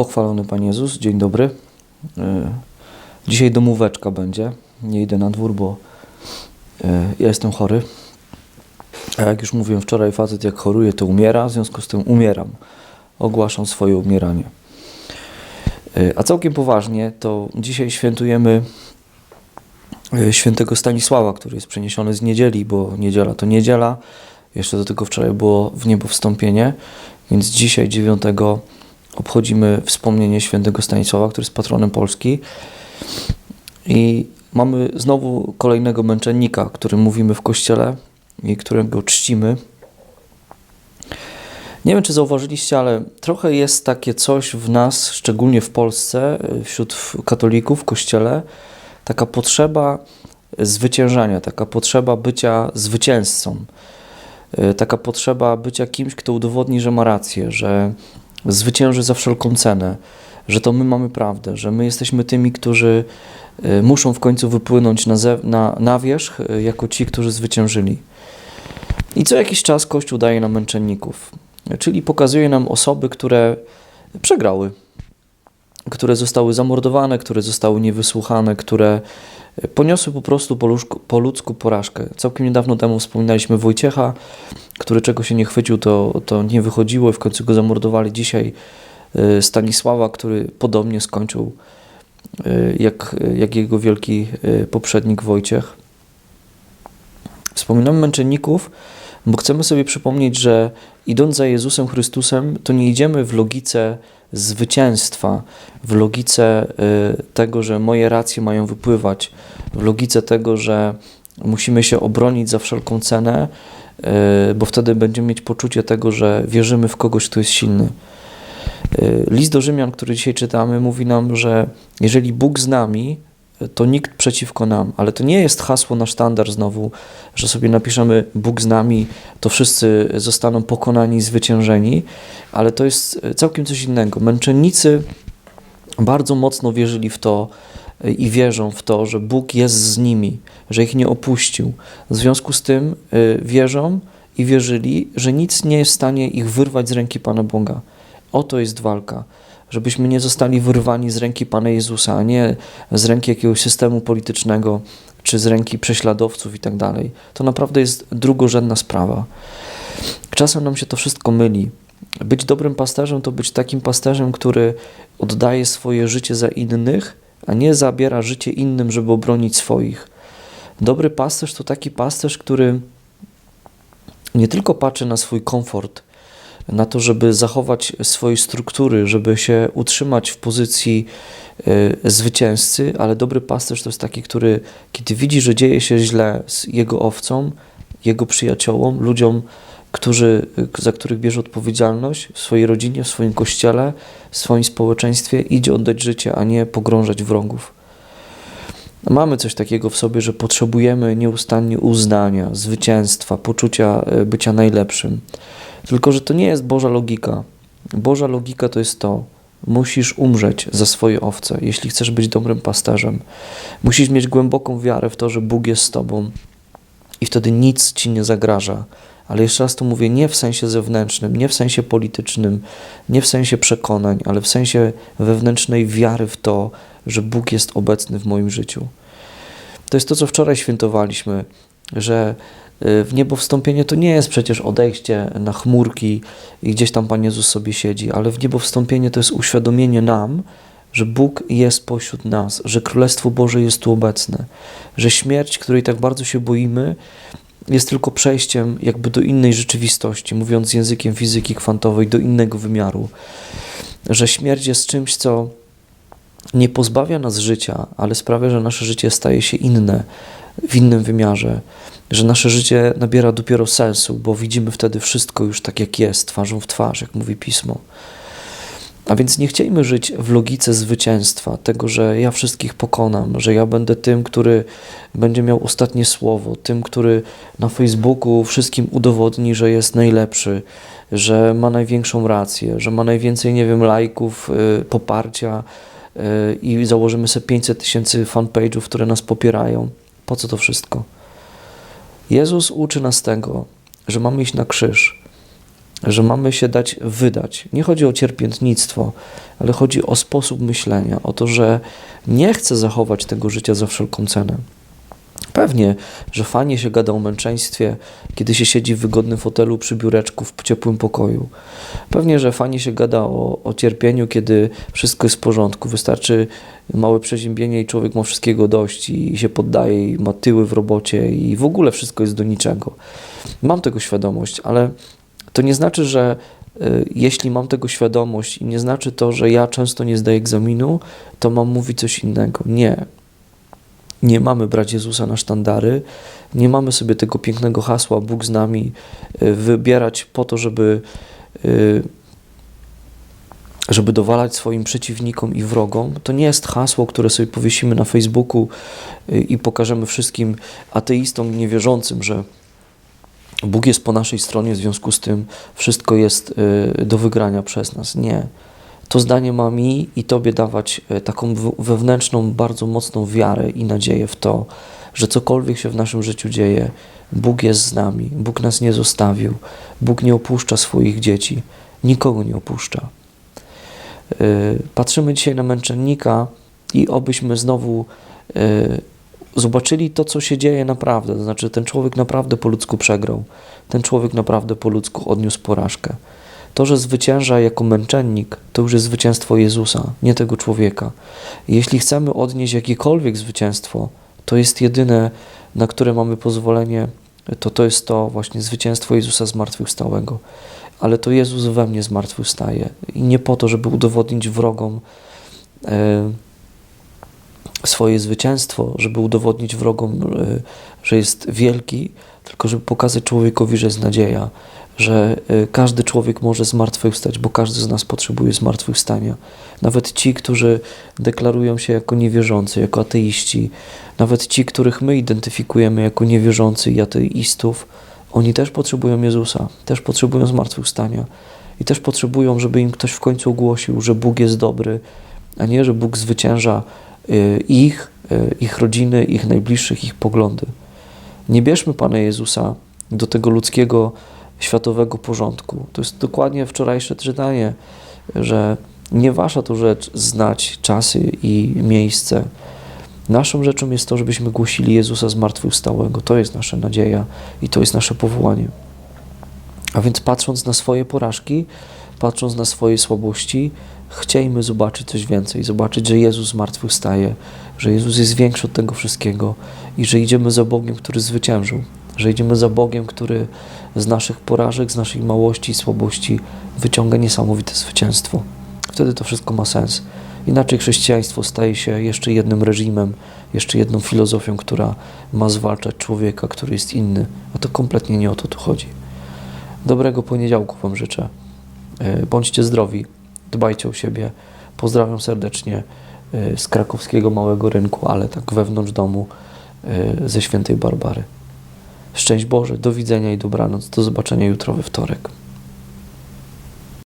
Pochwalony Pan Jezus, dzień dobry. E, Dzisiaj domóweczka będzie. Nie idę na dwór, bo e, ja jestem chory. A jak już mówiłem wczoraj, facet jak choruje, to umiera, w związku z tym umieram. Ogłaszam swoje umieranie. E, A całkiem poważnie, to dzisiaj świętujemy świętego Stanisława, który jest przeniesiony z niedzieli, bo niedziela to niedziela. Jeszcze do tego wczoraj było w niebo wstąpienie, więc dzisiaj 9 obchodzimy wspomnienie świętego Stanisława, który jest patronem Polski. I mamy znowu kolejnego męczennika, o którym mówimy w kościele i którego czcimy. Nie wiem, czy zauważyliście, ale trochę jest takie coś w nas, szczególnie w Polsce, wśród katolików w kościele, taka potrzeba zwyciężania, taka potrzeba bycia zwycięzcą, y, taka potrzeba bycia kimś, kto udowodni, że ma rację, że zwycięży za wszelką cenę, że to my mamy prawdę, że my jesteśmy tymi, którzy y, muszą w końcu wypłynąć na, na, na wierzch y, jako ci, którzy zwyciężyli. I co jakiś czas Kościół daje nam męczenników, czyli pokazuje nam osoby, które przegrały, które zostały zamordowane, które zostały niewysłuchane, które poniosły po prostu po, ludzku, po ludzku porażkę. Całkiem niedawno temu wspominaliśmy Wojciecha, który czego się nie chwycił, to, to nie wychodziło i w końcu go zamordowali. Dzisiaj y, Stanisława, który podobnie skończył y, jak, jak jego wielki y, poprzednik Wojciech. Wspominamy męczenników, bo chcemy sobie przypomnieć, że idąc za Jezusem Chrystusem, to nie idziemy w logice zwycięstwa, w logice y, tego, że moje racje mają wypływać, w logice tego, że musimy się obronić za wszelką cenę, y, bo wtedy będziemy mieć poczucie tego, że wierzymy w kogoś, kto jest silny. Y, List do Rzymian, który dzisiaj czytamy, mówi nam, że jeżeli Bóg z nami, to nikt przeciwko nam. Ale to nie jest hasło na sztandar znowu, że sobie napiszemy Bóg z nami, to wszyscy zostaną pokonani, zwyciężeni, ale to jest całkiem coś innego. Męczennicy bardzo mocno wierzyli w to i wierzą w to, że Bóg jest z nimi, że ich nie opuścił. W związku z tym y, wierzą i wierzyli, że nic nie jest w stanie ich wyrwać z ręki Pana Boga. Oto jest walka żebyśmy nie zostali wyrwani z ręki Pana Jezusa, a nie z ręki jakiegoś systemu politycznego, czy z ręki prześladowców i tak dalej. To naprawdę jest drugorzędna sprawa. Czasem nam się to wszystko myli. Być dobrym pasterzem to być takim pasterzem, który oddaje swoje życie za innych, a nie zabiera życie innym, żeby obronić swoich. Dobry pasterz to taki pasterz, który nie tylko patrzy na swój komfort, na to, żeby zachować swoje struktury, żeby się utrzymać w pozycji y, zwycięzcy, ale dobry pasterz to jest taki, który kiedy widzi, że dzieje się źle z jego owcą, jego przyjaciołom, ludziom, którzy, za których bierze odpowiedzialność w swojej rodzinie, w swoim kościele, w swoim społeczeństwie, idzie oddać życie, a nie pogrążać wrogów. Mamy coś takiego w sobie, że potrzebujemy nieustannie uznania, zwycięstwa, poczucia bycia najlepszym. Tylko, że to nie jest Boża logika. Boża logika to jest to, musisz umrzeć za swoje owce, jeśli chcesz być dobrym pasterzem. Musisz mieć głęboką wiarę w to, że Bóg jest z tobą i wtedy nic ci nie zagraża. Ale jeszcze raz to mówię nie w sensie zewnętrznym, nie w sensie politycznym, nie w sensie przekonań, ale w sensie wewnętrznej wiary w to, że Bóg jest obecny w moim życiu. To jest to, co wczoraj świętowaliśmy, że w niebo wstąpienie to nie jest przecież odejście na chmurki i gdzieś tam Pan Jezus sobie siedzi, ale w niebo wstąpienie to jest uświadomienie nam, że Bóg jest pośród nas, że Królestwo Boże jest tu obecne, że śmierć, której tak bardzo się boimy, jest tylko przejściem jakby do innej rzeczywistości, mówiąc językiem fizyki kwantowej, do innego wymiaru. Że śmierć jest czymś, co nie pozbawia nas życia, ale sprawia, że nasze życie staje się inne, w innym wymiarze, że nasze życie nabiera dopiero sensu, bo widzimy wtedy wszystko już tak, jak jest, twarzą w twarz, jak mówi pismo. A więc nie chcielibyśmy żyć w logice zwycięstwa, tego, że ja wszystkich pokonam, że ja będę tym, który będzie miał ostatnie słowo, tym, który na Facebooku wszystkim udowodni, że jest najlepszy, że ma największą rację, że ma najwięcej, nie wiem, lajków, yy, poparcia yy, i założymy sobie 500 tysięcy fanpage'ów, które nas popierają. Po co to wszystko? Jezus uczy nas tego, że mamy iść na krzyż, że mamy się dać wydać. Nie chodzi o cierpiętnictwo, ale chodzi o sposób myślenia, o to, że nie chcę zachować tego życia za wszelką cenę. Pewnie, że fajnie się gada o męczeństwie, kiedy się siedzi w wygodnym fotelu przy biureczku w ciepłym pokoju. Pewnie, że fajnie się gada o, o cierpieniu, kiedy wszystko jest w porządku. Wystarczy małe przeziębienie i człowiek ma wszystkiego dość i się poddaje i ma tyły w robocie i w ogóle wszystko jest do niczego. Mam tego świadomość, ale to nie znaczy, że y, jeśli mam tego świadomość i nie znaczy to, że ja często nie zdaję egzaminu, to mam mówić coś innego. Nie. Nie mamy brać Jezusa na sztandary, nie mamy sobie tego pięknego hasła Bóg z nami y, wybierać po to, żeby, y, żeby dowalać swoim przeciwnikom i wrogom. To nie jest hasło, które sobie powiesimy na Facebooku i pokażemy wszystkim ateistom niewierzącym, że Bóg jest po naszej stronie, w związku z tym wszystko jest y, do wygrania przez nas. Nie. To zdanie ma mi i Tobie dawać y, taką wewnętrzną, bardzo mocną wiarę i nadzieję w to, że cokolwiek się w naszym życiu dzieje, Bóg jest z nami, Bóg nas nie zostawił, Bóg nie opuszcza swoich dzieci, nikogo nie opuszcza. Y, patrzymy dzisiaj na męczennika i obyśmy znowu zobaczyli to, co się dzieje naprawdę. To znaczy, ten człowiek naprawdę po ludzku przegrał. Ten człowiek naprawdę po ludzku odniósł porażkę. To, że zwycięża jako męczennik, to już jest zwycięstwo Jezusa, nie tego człowieka. Jeśli chcemy odnieść jakiekolwiek zwycięstwo, to jest jedyne, na które mamy pozwolenie, to to jest to właśnie zwycięstwo Jezusa zmartwychwstałego. Ale to Jezus we mnie zmartwychwstaje. I nie po to, żeby udowodnić wrogom, yy, swoje zwycięstwo, żeby udowodnić wrogom, e, że jest wielki, tylko żeby pokazać człowiekowi, że jest nadzieja, że e, każdy człowiek może zmartwychwstać, bo każdy z nas potrzebuje zmartwychwstania. Nawet ci, którzy deklarują się jako niewierzący, jako ateiści, nawet ci, których my identyfikujemy jako niewierzący i ateistów, oni też potrzebują Jezusa, też potrzebują zmartwychwstania i też potrzebują, żeby im ktoś w końcu ogłosił, że Bóg jest dobry, a nie, że Bóg zwycięża Y, ich, y, ich rodziny, ich najbliższych, ich poglądy. Nie bierzmy Pana Jezusa do tego ludzkiego, światowego porządku. To jest dokładnie wczorajsze czytanie, że nie wasza to rzecz znać czasy i miejsce. Naszą rzeczą jest to, żebyśmy głosili Jezusa zmartwychwstałego. To jest nasza nadzieja i to jest nasze powołanie. A więc patrząc na swoje porażki, patrząc na swoje słabości, chciejmy zobaczyć coś więcej, zobaczyć, że Jezus zmartwychwstaje, że Jezus jest większy od tego wszystkiego i że idziemy za Bogiem, który zwyciężył, że idziemy za Bogiem, który z naszych porażek, z naszej małości i słabości wyciąga niesamowite zwycięstwo. Wtedy to wszystko ma sens. Inaczej chrześcijaństwo staje się jeszcze jednym reżimem, jeszcze jedną filozofią, która ma zwalczać człowieka, który jest inny, a to kompletnie nie o to tu chodzi. Dobrego poniedziałku Wam życzę. E, bądźcie zdrowi, dbajcie o siebie. Pozdrawiam serdecznie e, z krakowskiego małego rynku, ale tak wewnątrz domu e, ze świętej Barbary. Szczęść Boże, do widzenia i dobranoc. Do zobaczenia jutro we wtorek.